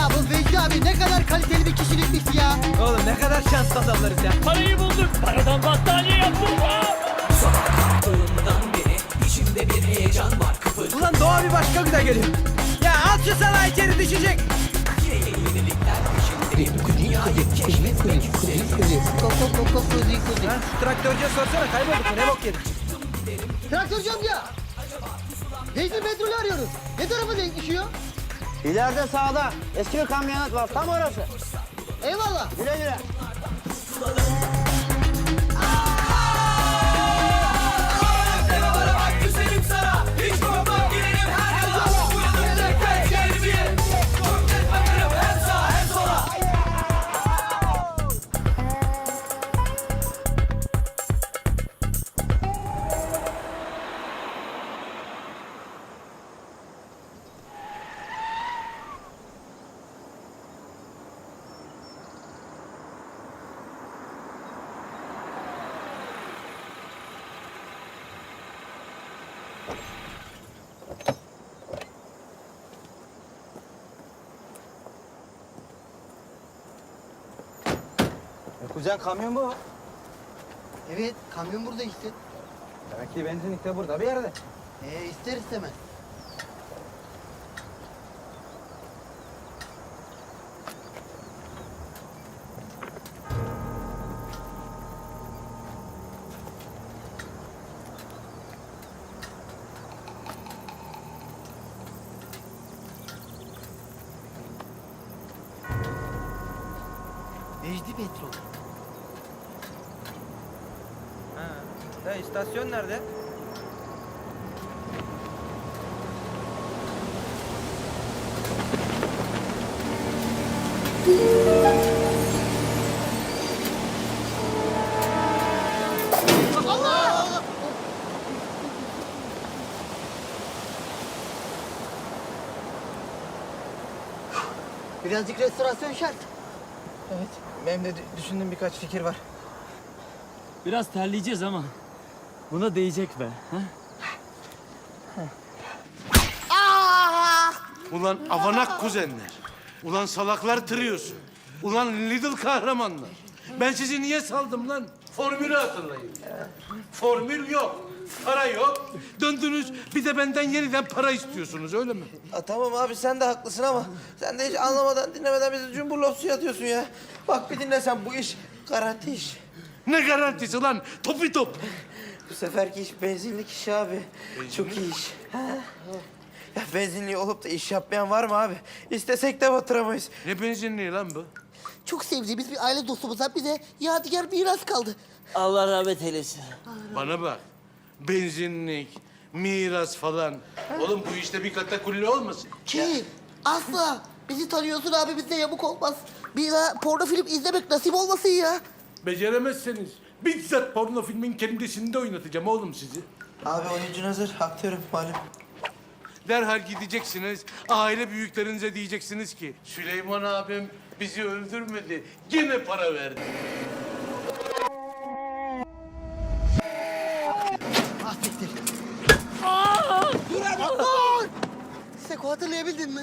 Ya bu Vecdi abi ne kadar kaliteli bir kişilikmiş ya. Oğlum ne kadar şanslı adamlarız ya. Parayı bulduk. Paradan battaniye yaptık. Ulan doğa bir başka güzel geliyor. Ya at şu salağı içeri düşecek. Koko koko kuzi kuzi. Lan şu traktörcüye sorsana kaybolduk mu ne bok yedik. Traktörcü amca. Vecdi petrolü arıyoruz. Ne tarafa denk düşüyor? İleride sağda eski bir kamyonet var. Tam orası. Eyvallah. Güle güle. Kuzen kamyon bu. Evet kamyon burada işte. Demek ki benzinlik de burada bir yerde. Ee, ister istemez. Vecdi Petrol. Ha. Ya istasyon nerede? Birazcık restorasyon şart. Evet. Benim de dü- düşündüğüm birkaç fikir var. Biraz terleyeceğiz ama buna değecek be. Ha? Ulan avanak kuzenler. Ulan salaklar tırıyorsun. Ulan Lidl kahramanlar. Ben sizi niye saldım lan? Formülü hatırlayın. Formül yok. Para yok. Döndünüz bir de benden yeniden para istiyorsunuz öyle mi? Ha, tamam abi sen de haklısın ama sen de hiç anlamadan dinlemeden bizi cumburlopsu atıyorsun ya. Bak bir dinle sen bu iş garanti iş. Ne garantisi lan? Topi top. Bu seferki iş benzinlik iş abi. Çok iyi iş. Ha? Ya benzinliği olup da iş yapmayan var mı abi? İstesek de batıramayız. Ne benzinliği lan bu? Çok sevdiğimiz bir aile dostumuzdan bize yadigar miras kaldı. Allah rahmet eylesin. Bana bak. Benzinlik, miras falan. Oğlum bu işte bir katakulli olmasın? Ki asla bizi tanıyorsun abi bizde yamuk olmaz. Bir daha porno film izlemek nasip olmasın ya. Beceremezseniz bizzat porno filmin kendisinde oynatacağım oğlum sizi. Abi oyuncun hazır. Aktörüm malum. Derhal gideceksiniz, aile büyüklerinize diyeceksiniz ki... Süleyman abim bizi öldürmedi, yine para verdi. Ah siktir. Dur abi dur. Seko hatırlayabildin mi?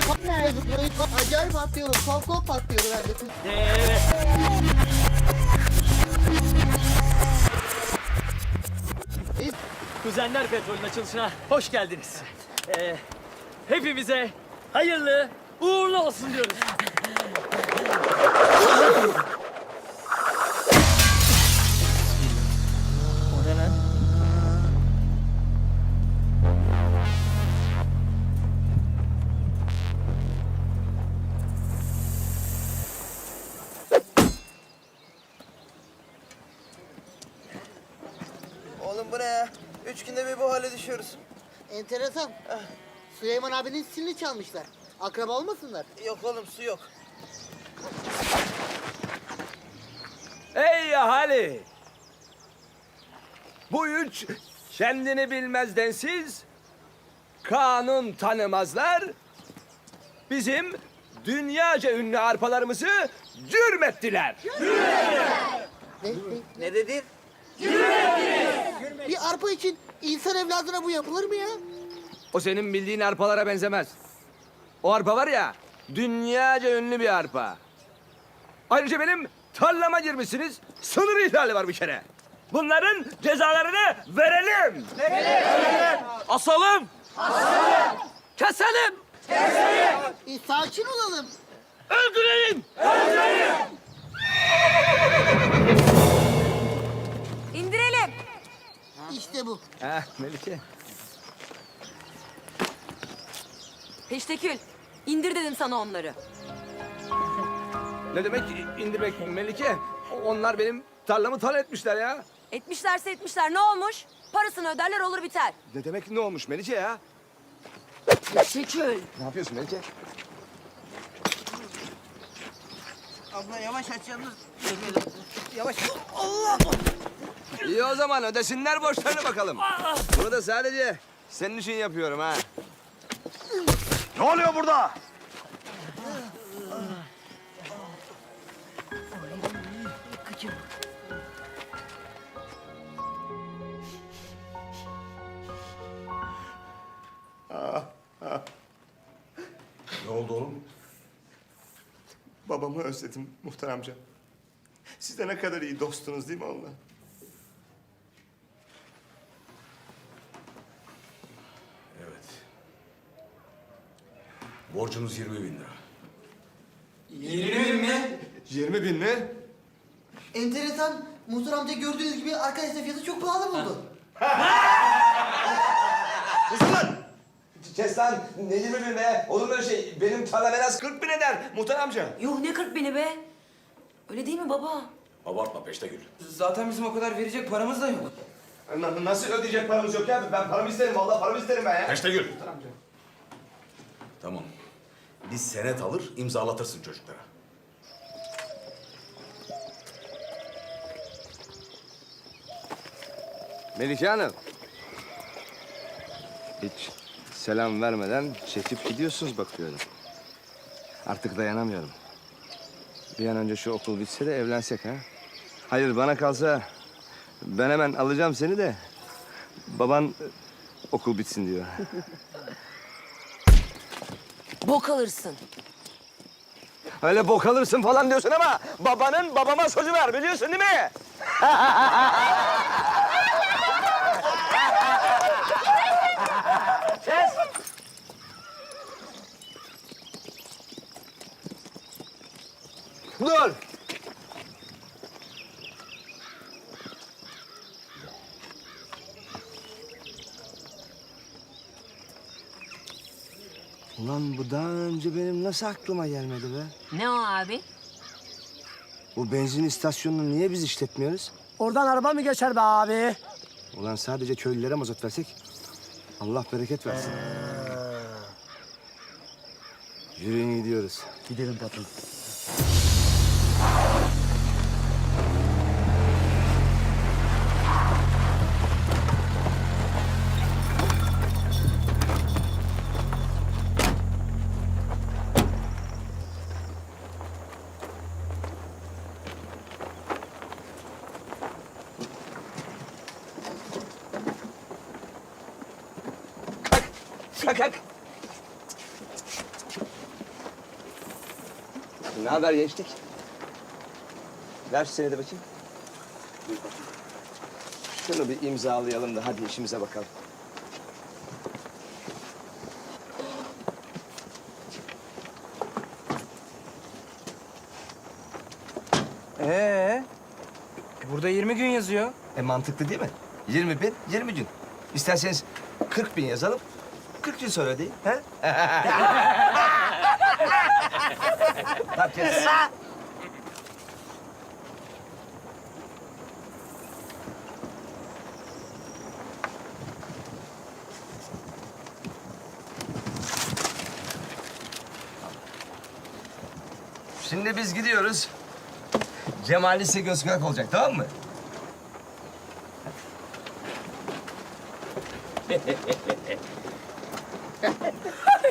Patlıyoruz. Acayip patlıyorum. Kol kol patlıyorum ben de. Evet. Kuzenler Petrol'ün açılışına hoş geldiniz. Ee, hepimize hayırlı uğurlu olsun diyoruz. Bir bu hale düşüyoruz. Enteresan. Süleyman abinin stilini çalmışlar. Akraba olmasınlar. Yok oğlum su yok. Ey ahali! Bu üç kendini bilmez densiz, kanun tanımazlar, bizim dünyaca ünlü arpalarımızı cürmettiler. Ne, ne? Ne dedin? Bir arpa için insan evladına bu yapılır mı ya? O senin bildiğin arpalara benzemez. O arpa var ya, dünyaca ünlü bir arpa. Ayrıca benim tarlama girmişsiniz, sınır ihlali var bir kere. Bunların cezalarını verelim. Asalım. Asalım. Keselim. E, sakin olalım. Öldürelim. İndirelim. İşte bu. Heh Melike. Peştekül. indir dedim sana onları. Ne demek indirmek Melike? Onlar benim tarlamı tal etmişler ya. Etmişlerse etmişler ne olmuş? Parasını öderler olur biter. Ne demek ne olmuş Melike ya? Peştekül. Ne yapıyorsun Melike? Abla yavaş aç yalnız. Yavaş. İyi o zaman ödesinler borçlarını bakalım. Bunu da sadece senin için yapıyorum ha. Ne oluyor burada? Ne oldu oğlum? Babamı özledim muhtar amca. Siz de ne kadar iyi dostunuz değil mi onunla? Evet. Borcunuz 20 bin lira. 20 bin mi? Enteresan. Muhtar amca gördüğünüz gibi arkadaşlar fiyatı çok pahalı buldu. Kes lan. Ne 20 bin be? Olur mu öyle şey? Benim tarlam en az 40 bin eder muhtar amca. Yuh ne kırk bini be. Öyle değil mi baba? Abartma Peştegül. Zaten bizim o kadar verecek paramız da yok. Na- nasıl ödeyecek paramız yok ya? Ben paramı isterim. Vallahi paramı isterim ben ya. Peştegül. Tamam. Bir senet alır, imzalatırsın çocuklara. Melike Hanım. Hiç selam vermeden çekip gidiyorsunuz bakıyorum. Artık dayanamıyorum. Bir an önce şu okul bitse de evlensek ha. Hayır bana kalsa ben hemen alacağım seni de baban e, okul bitsin diyor. Bok alırsın. Öyle bok alırsın falan diyorsun ama babanın babama sözü var biliyorsun değil mi? Dur. Ulan bu daha önce benim nasıl aklıma gelmedi be? Ne o abi? Bu benzin istasyonunu niye biz işletmiyoruz? Oradan araba mı geçer be abi? Ulan sadece köylülere mazot versek Allah bereket versin. Yürüyün gidiyoruz. Gidelim patron. Kalk kalk. Ne haber gençlik? Ver şu senedi bakayım. Buyur bakayım. Şunu bir imzalayalım da hadi işimize bakalım. Ee, burada 20 gün yazıyor. E mantıklı değil mi? 20 bin, 20 gün. İsterseniz 40 bin yazalım. 40 yıl sonra değil. He? ne yapacağız? Şimdi biz gidiyoruz. Cemal'i size göz kulak olacak tamam mı?